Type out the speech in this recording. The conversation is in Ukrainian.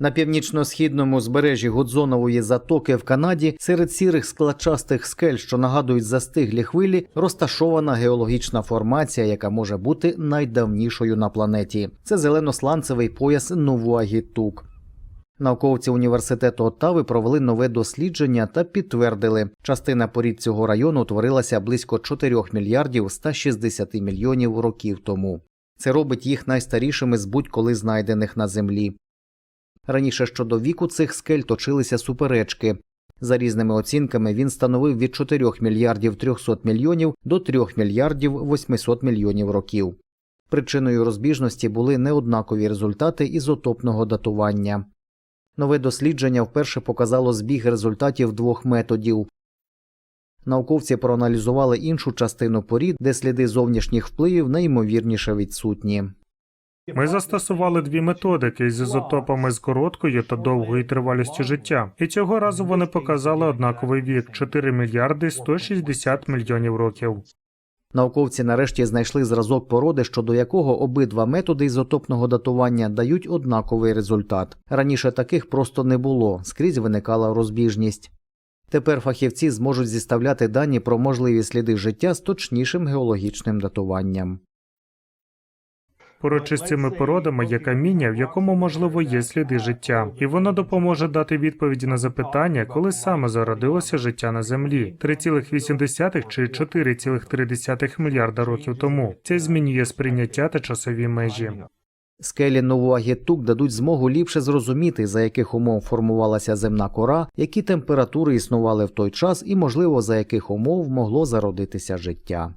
На північно-східному збережжі Гудзонової затоки в Канаді серед сірих складчастих скель, що нагадують застиглі хвилі, розташована геологічна формація, яка може бути найдавнішою на планеті. Це зелено-сланцевий пояс Нувуагітук. Науковці університету Оттави провели нове дослідження та підтвердили, частина порід цього району утворилася близько 4 мільярдів 160 мільйонів років тому. Це робить їх найстарішими з будь-коли знайдених на землі. Раніше щодо віку цих скель точилися суперечки. За різними оцінками він становив від 4 мільярдів 300 мільйонів до 3 мільярдів 800 мільйонів років. Причиною розбіжності були неоднакові результати ізотопного датування. Нове дослідження вперше показало збіг результатів двох методів. Науковці проаналізували іншу частину порід, де сліди зовнішніх впливів найімовірніше відсутні. Ми застосували дві методики з ізотопами з короткою та довгою тривалістю життя, і цього разу вони показали однаковий вік 4 мільярди 160 мільйонів років. Науковці нарешті знайшли зразок породи, щодо якого обидва методи ізотопного датування дають однаковий результат. Раніше таких просто не було, скрізь виникала розбіжність. Тепер фахівці зможуть зіставляти дані про можливі сліди життя з точнішим геологічним датуванням. Поруч із цими породами є каміння, в якому можливо є сліди життя, і воно допоможе дати відповіді на запитання, коли саме зародилося життя на землі 3,8 чи 4,3 мільярда років тому. Це змінює сприйняття та часові межі. Скелі Новуагітук дадуть змогу ліпше зрозуміти, за яких умов формувалася земна кора, які температури існували в той час і, можливо, за яких умов могло зародитися життя.